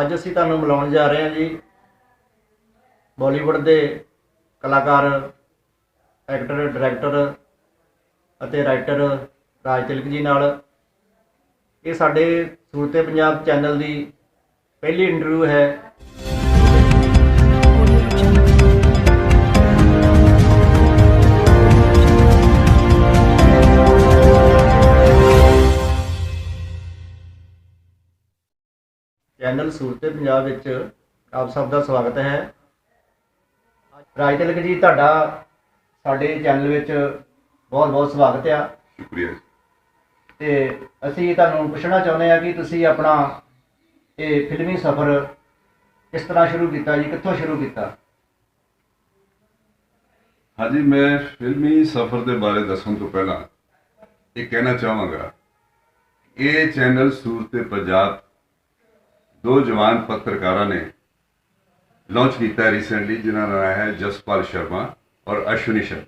ਅੱਜ ਅਸੀਂ ਤੁਹਾਨੂੰ ਮਿਲਾਉਣ ਜਾ ਰਹੇ ਹਾਂ ਜੀ ਬਾਲੀਵੁੱਡ ਦੇ ਕਲਾਕਾਰ, ਐਕਟਰ, ਡਾਇਰੈਕਟਰ ਅਤੇ ਰਾਈਟਰ ਰਾਜ ਤਿਲਕ ਜੀ ਨਾਲ। ਇਹ ਸਾਡੇ ਸੂਰਤੇ ਪੰਜਾਬ ਚੈਨਲ ਦੀ ਪਹਿਲੀ ਇੰਟਰਵਿਊ ਹੈ। ਚੈਨਲ ਸੂਰਤੇ ਪੰਜਾਬ ਵਿੱਚ ਆਪ ਸਭ ਦਾ ਸਵਾਗਤ ਹੈ। ਰਾਜ ਤਿਲਕ ਜੀ ਤੁਹਾਡਾ ਸਾਡੇ ਚੈਨਲ ਵਿੱਚ ਬਹੁਤ ਬਹੁਤ ਸਵਾਗਤ ਆ। ਸ਼ੁਕਰੀਆ। ਤੇ ਅਸੀਂ ਤੁਹਾਨੂੰ ਪੁੱਛਣਾ ਚਾਹੁੰਦੇ ਆ ਕਿ ਤੁਸੀਂ ਆਪਣਾ ਇਹ ਫਿਲਮੀ ਸਫ਼ਰ ਕਿਸ ਤਰ੍ਹਾਂ ਸ਼ੁਰੂ ਕੀਤਾ ਜੀ ਕਿੱਥੋਂ ਸ਼ੁਰੂ ਕੀਤਾ? ਹਾਂਜੀ ਮੈਂ ਫਿਲਮੀ ਸਫ਼ਰ ਦੇ ਬਾਰੇ ਦੱਸਣ ਤੋਂ ਪਹਿਲਾਂ ਇਹ ਕਹਿਣਾ ਚਾਹਾਂਗਾ ਇਹ ਚੈਨਲ ਸੂਰਤੇ ਪੰਜਾਬ ਦੋ ਜਵਾਨ ਪੱਤਰਕਾਰਾਂ ਨੇ ਲਾਂਚ ਕੀਤਾ ਰੀਸੈਂਟਲੀ ਜਿਨ੍ਹਾਂ ਦਾ ਨਾਮ ਹੈ ਜਸਪਾਲ ਸ਼ਰਮਾ ਔਰ ਅਸ਼ਵਨੀ ਸ਼ਰਮਾ।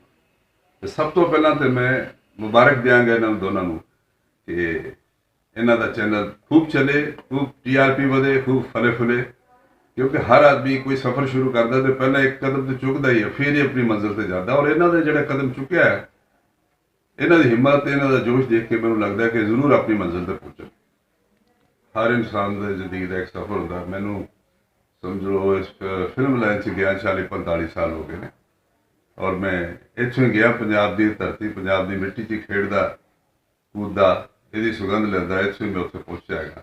ਤੇ ਸਭ ਤੋਂ ਪਹਿਲਾਂ ਤੇ ਮੈਂ ਮੁਬਾਰਕ ਦਿਆਂਗਾ ਇਹਨਾਂ ਨੂੰ ਦੋਨਾਂ ਨੂੰ ਕਿ ਇਹਨਾਂ ਦਾ ਚੈਨਲ ਖੂਬ ਚੱਲੇ, ਖੂਬ ਟੀਆਰਪੀ ਵਧੇ, ਖੂਬ ਫਲੇ ਫੁਲੇ, ਕਿਉਂਕਿ ਹਰ ਆਦਮੀ ਕੋਈ ਸਫ਼ਰ ਸ਼ੁਰੂ ਕਰਦਾ ਤੇ ਪਹਿਲਾਂ ਇੱਕ ਕਦਮ ਤੇ ਚੁੱਕਦਾ ਹੀ ਹੈ, ਫਿਰ ਹੀ ਆਪਣੀ ਮੰਜ਼ਿਲ ਤੇ ਜਾਂਦਾ। ਔਰ ਇਹਨਾਂ ਦੇ ਜਿਹੜਾ ਕਦਮ ਚੁੱਕਿਆ ਹੈ, ਇਹਨਾਂ ਦੀ ਹਿੰਮਤ ਤੇ ਇਹਨਾਂ ਦਾ ਜੋਸ਼ ਦੇਖ ਕੇ ਮੈਨੂੰ ਲੱਗਦਾ ਕਿ ਜ਼ਰੂਰ ਆਪਣੀ ਮੰਜ਼ਿਲ ਤੇ ਪਹੁੰਚਣ ਹਰ ਇਨਸਾਨ ਦੀ ਜ਼ਿੰਦਗੀ ਦਾ ਇੱਕ ਸਫ਼ਰ ਹੁੰਦਾ। ਮੈਨੂੰ ਸਮਝੋ ਇਸ ਫਿਲਮ ਲਾਈਨ 'ਚ ਗਿਆ 40 45 ਸਾਲ ਹੋ ਗਏ ਨੇ। ਔਰ ਮੈਂ ਇੱਥੋਂ ਹੀ ਗਿਆ, ਪੰਜਾਬ ਦੀ ਧਰਤੀ, ਪੰਜਾਬ ਦੀ ਮਿੱਟੀ 'ਚ ਖੇਡਦਾ, ਕੂਦਦਾ, ਇਹਦੀ ਸੁਗੰਧ ਲੈਂਦਾ, ਇੱਥੋਂ ਮੈਂ ਉੱਥੇ ਪਹੁੰਚਿਆ ਹੈਗਾ।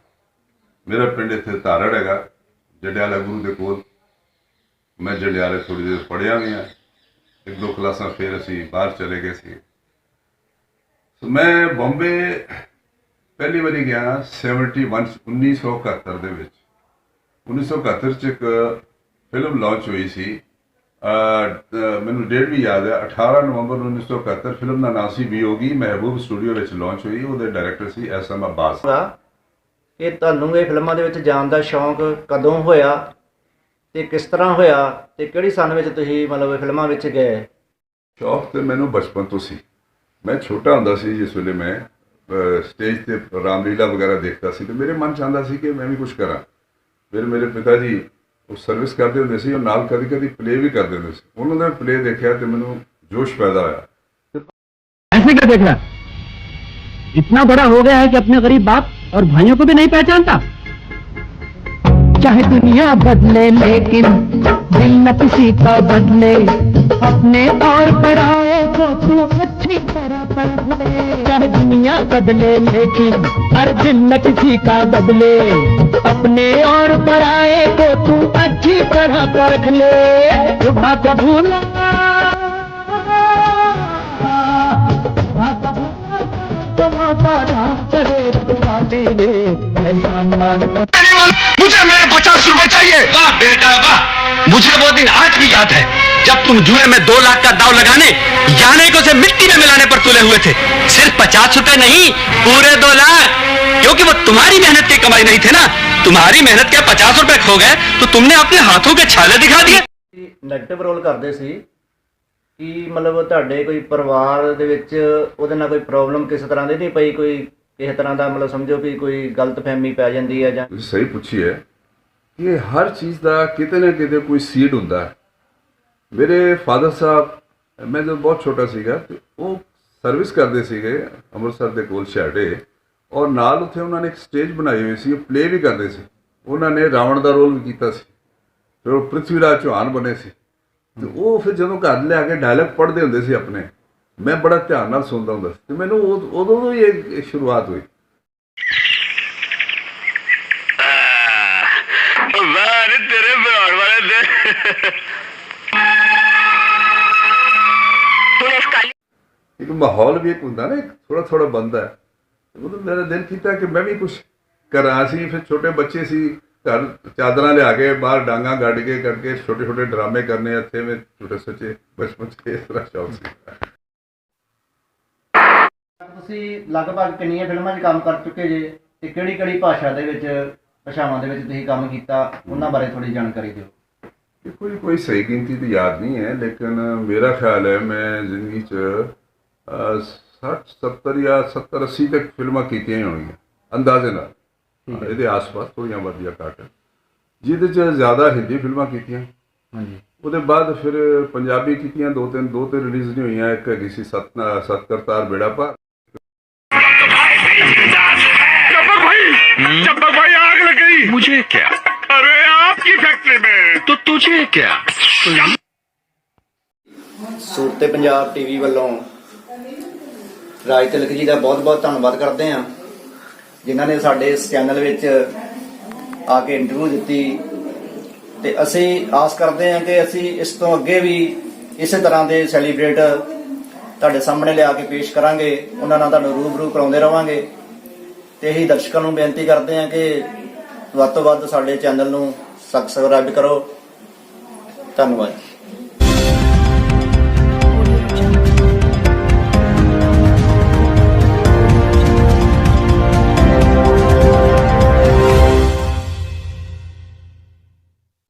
ਮੇਰਾ ਪਿੰਡ ਇੱਥੇ ਧਾਰੜ ਹੈਗਾ, ਜੰਡਿਆਲਾ ਗੁਰੂ ਦੇ ਕੋਲ। ਮੈਂ ਜੰਡਿਆਲੇ ਥੋੜੀ ਦੇਰ ਪੜਿਆ ਵੀ ਹਾਂ। ਇੱਕ ਦੋ ਕਲਾਸਾਂ ਫਿਰ ਅਸੀਂ ਬਾਹਰ ਚਲੇ ਗਏ ਸੀ ਸੋ। ਮੈਂ ਬੰਬੇ ਪਹਿਲੀ ਵਾਰੀ ਗਿਆ 71 1971 ਦੇ ਵਿੱਚ। 1971 ਚ ਇੱਕ ਫਿਲਮ ਲਾਂਚ ਹੋਈ ਸੀ। ਮੈਨੂੰ ਡੇਟ ਵੀ ਯਾਦ ਹੈ 18 ਨਵੰਬਰ 1971 ਫਿਲਮ ਦਾ ਨਾਮ ਸੀ ਵਿਯੋਗੀ ਮਹਿਬੂਬ ਸਟੂਡੀਓ ਵਿੱਚ ਲਾਂਚ ਹੋਈ। ਉਹਦੇ ਡਾਇਰੈਕਟਰ ਸੀ ਐਸਐਮ ਅਬਾਸ ਕਿ ਤੁਹਾਨੂੰ ਇਹ ਫਿਲਮਾਂ ਦੇ ਵਿੱਚ ਜਾਣ ਦਾ ਸ਼ੌਂਕ ਕਦੋਂ ਹੋਇਆ ਤੇ ਕਿਸ ਤਰ੍ਹਾਂ ਹੋਇਆ ਤੇ ਕਿਹੜੀ ਸਨ ਵਿੱਚ ਤੁਸੀਂ ਮਤਲਬ ਇਹ ਫਿਲਮਾਂ ਵਿੱਚ ਗਏ? ਸ਼ੌਕ ਤੇ ਮੈਨੂੰ ਬਚਪਨ ਤੋਂ ਸੀ। ਮੈਂ ਛੋਟਾ ਹੁੰਦਾ ਸੀ ਜਿਸ ਵੇਲੇ ਮੈਂ ਸਟੇਜ ਤੇ ਰਾਮਲੀਲਾ ਵਗੈਰਾ ਦੇਖਦਾ ਸੀ ਤੇ ਮੇਰੇ ਮਨ ਚ ਆਉਂਦਾ ਸੀ ਕਿ ਮੈਂ ਵੀ ਕੁਝ ਕਰਾਂ ਫਿਰ ਮੇਰੇ ਪਿਤਾ ਜੀ ਉਹ ਸਰਵਿਸ ਕਰਦੇ ਹੁੰਦੇ ਸੀ ਉਹ ਨਾਲ ਕਦੀ ਕਦੀ ਪਲੇ ਵੀ ਕਰਦੇ ਹੁੰਦੇ ਸੀ ਉਹਨਾਂ ਦਾ ਪਲੇ ਦੇਖਿਆ ਤੇ ਮੈਨੂੰ ਜੋਸ਼ ਪੈਦਾ ਹੋਇਆ ऐसे क्या देख रहा इतना बड़ा हो गया है कि अपने गरीब बाप और भाइयों को भी नहीं पहचानता चाहे दुनिया बदले लेकिन दिल न किसी का बदले अपने और पराए को तू अच्छी तरह ले चाहे दुनिया बदले लेकिन हर दिल न किसी का बदले। अपने और पराए को तू अच्छी तरह परख ले। सुबह को भूला मुझे मेरे पचास रुपए चाहिए। वाह बेटा वाह मुझे वो दिन आज भी याद है। जब तुम जुए में दो लाख का दाव लगाने याने को से मिट्टी में मिलाने पर तुले हुए थे सिर्फ पचास रुपए नहीं पूरे दो लाख क्योंकि वो तुम्हारी मेहनत की कमाई नहीं थे ना तुम्हारी मेहनत के पचास रुपए खो गए तो तुमने अपने हाथों के छाले दिखा दिए ਨੈਗੇਟਿਵ ਰੋਲ ਕਰਦੇ ਸੀ ਕਿ ਮਤਲਬ ਤੁਹਾਡੇ ਕੋਈ ਪਰਿਵਾਰ ਦੇ ਵਿੱਚ ਉਹਦੇ ਨਾਲ ਕੋਈ ਪ੍ਰੋਬਲਮ ਕਿਸ ਤਰ੍ਹਾਂ ਦੀ ਨਹੀਂ ਪਈ ਕੋਈ ਕਿਸੇ ਤਰ੍ਹਾਂ ਦਾ ਮਤਲਬ ਸਮਝੋ ਕਿ ਕੋਈ ਗਲਤਫਹਿਮੀ ਪੈ ਜਾਂਦੀ ਹੈ ਜਾਂ ਤੁਸੀਂ ਸਹੀ ਪੁੱਛੀ ਹੈ ਕਿ ਹਰ ਚੀਜ਼ ਦਾ ਕਿਤੇ ਨਾ ਕਿਤੇ ਕੋਈ ਸੀਡ ਹੁੰਦਾ ਹੈ ਮੇਰੇ ਫਾਦਰ ਸਾਹਿਬ ਮੈਂ ਜਦੋਂ ਬਹੁਤ ਛੋਟਾ ਸੀਗਾ ਤੇ ਉਹ ਸਰਵਿਸ ਕਰਦੇ ਸੀਗੇ ਅੰਮ੍ਰਿਤਸਰ ਦੇ ਕੋਲ ਛਾੜੇ ਔਰ ਨਾਲ ਉੱਥੇ ਉਹਨਾਂ ਨੇ ਇੱਕ ਸਟੇਜ ਬਣਾਈ ਹੋਈ ਸੀ ਉਹ ਪਲੇ ਵੀ ਕਰਦੇ ਸੀ ਉਹਨਾਂ ਨੇ ਰਾਵਣ ਦਾ ਰੋਲ ਵੀ ਕੀਤਾ ਸੀ ਫਿਰ ਉਹ ਪ੍ਰਿਥਵੀਰਾਜ ਚੌਹਾਨ ਬਣੇ ਸੀ ਤੇ ਉਹ ਫਿਰ ਜਦੋਂ ਘਰ ਲੈ ਕੇ ਡਾਇਲੌਗ ਪੜ੍ਹਦੇ ਹੁੰਦੇ ਸੀ ਆਪਣੇ ਮੈਂ ਬੜਾ ਧਿਆਨ ਨਾਲ ਸੁਣਦਾ ਹੁੰਦਾ ਸੀ ਤੇ ਮੈਨੂੰ ਉਦੋਂ ਤੋਂ ਹੀ ਇਹ ਸ਼ੁਰੂਆਤ ਹੋਈ ਵਾਹ ਤੇਰੇ ਬਣਾਉਣ ਵਾਲੇ ਤੇ ਇੱਕ ਮਾਹੌਲ ਵੀ ਇੱਕ ਹੁੰਦਾ ਨਾ ਇੱਕ ਥੋੜਾ ਥੋੜਾ ਬੰਦਾ ਹੈ ਉਦੋਂ ਮੇਰਾ ਦਿਲ ਕੀਤਾ ਕਿ ਮੈਂ ਵੀ ਕੁਝ ਕਰਾਂ ਸੀ ਫਿਰ ਛੋਟੇ ਬੱਚੇ ਸੀ ਘਰ ਚਾਦਰਾਂ ਲਿਆ ਕੇ ਬਾਹਰ ਡਾਂਗਾ ਗੱਡ ਕੇ ਕਰਕੇ ਛੋਟੇ ਛੋਟੇ ਡਰਾਮੇ ਕਰਨੇ ਇੱਥੇ ਵਿੱਚ ਛੋਟੇ ਸੱਚੇ ਬਚਪਨ ਚ ਇਸ ਤਰ੍ਹਾਂ ਸ਼ੌਕ ਸੀ। ਤੁਸੀਂ ਲਗਭਗ ਕਿੰਨੀਆਂ ਫਿਲਮਾਂ 'ਚ ਕੰਮ ਕਰ ਚੁੱਕੇ ਜੇ ਤੇ ਕਿਹੜੀ ਕਿਹੜੀ ਭਾਸ਼ਾ ਦੇ ਵਿੱਚ ਭਾਸ਼ਾਵਾਂ ਦੇ ਵਿੱਚ ਤੁਸੀਂ ਕੰਮ ਕੀਤਾ? ਉਹਨਾਂ ਬਾਰੇ ਥੋੜੀ ਜਾਣਕਾਰੀ ਦਿਓ। ਕੋਈ ਕੋਈ ਸਹੀ ਗਿਣਤੀ ਤਾਂ ਯਾਦ ਨਹੀਂ ਹੈ ਲੇਕਿਨ ਮੇਰਾ ਖਿਆਲ ਹੈ ਮੈਂ ਜ਼ਿੰਦਗੀ ਚ 60 70 ਜਾਂ 70 80 ਤੱਕ ਫਿਲਮਾਂ ਕੀਤੀਆਂ ਹੀ ਹੋਣਗੀਆਂ ਅੰਦਾਜ਼ੇ ਨਾਲ ਹਾਂ, ਇਹਦੇ ਆਸ-ਪਾਸ ਥੋੜੀਆਂ ਵਧੀਆ ਘੱਟ ਜਿਹਦੇ ਚ ਜ਼ਿਆਦਾ ਹਿੰਦੀ ਫਿਲਮਾਂ ਕੀਤੀਆਂ ਹਾਂਜੀ ਉਹਦੇ ਬਾਅਦ ਫਿਰ ਪੰਜਾਬੀ ਕੀਤੀਆਂ ਦੋ ਤਿੰਨ ਦੋ ਤਿੰਨ ਰਿਲੀਜ਼ ਨਹੀਂ ਹੋਈਆਂ ਇੱਕ ਹੈਗੀ ਸੀ ਸਤ ਸਤ ਕਰਤਾਰ ਬੇੜਾ ਪਾਰ चंपक भाई चंपक भाई आग लग गई मुझे क्या अरे आपकी फैक्ट्री में तो तुझे क्या ਸੂਰਤੇ ਪੰਜਾਬ ਟੀਵੀ ਵੱਲੋਂ ਰਾਜ ਤਿਲਕ ਜੀ ਦਾ ਬਹੁਤ-ਬਹੁਤ ਧੰਨਵਾਦ ਕਰਦੇ ਹਾਂ, ਜਿਨ੍ਹਾਂ ਨੇ ਸਾਡੇ ਇਸ ਚੈਨਲ ਵਿੱਚ ਆ ਕੇ ਇੰਟਰਵਿਊ ਦਿੱਤੀ। ਤੇ ਅਸੀਂ ਆਸ ਕਰਦੇ ਹਾਂ ਕਿ ਅਸੀਂ ਇਸ ਤੋਂ ਅੱਗੇ ਵੀ ਇਸੇ ਤਰ੍ਹਾਂ ਦੇ ਸੈਲੀਬ੍ਰੇਟ ਤੁਹਾਡੇ ਸਾਹਮਣੇ ਲਿਆ ਕੇ ਪੇਸ਼ ਕਰਾਂਗੇ। ਉਹਨਾਂ ਨਾਲ ਤੁਹਾਨੂੰ ਰੂਬਰੂ ਕਰਾਉਂਦੇ ਰਵਾਂਗੇ। ਤੇ ਇਹੀ ਦਰਸ਼ਕਾਂ ਨੂੰ ਬੇਨਤੀ ਕਰਦੇ ਹਾਂ ਕਿ ਵੱਧ ਤੋਂ ਵੱਧ ਸਾਡੇ ਚੈਨਲ ਨੂੰ ਸਬਸਕ੍ਰਾਈਬ ਕਰੋ। ਧੰਨਵਾਦ।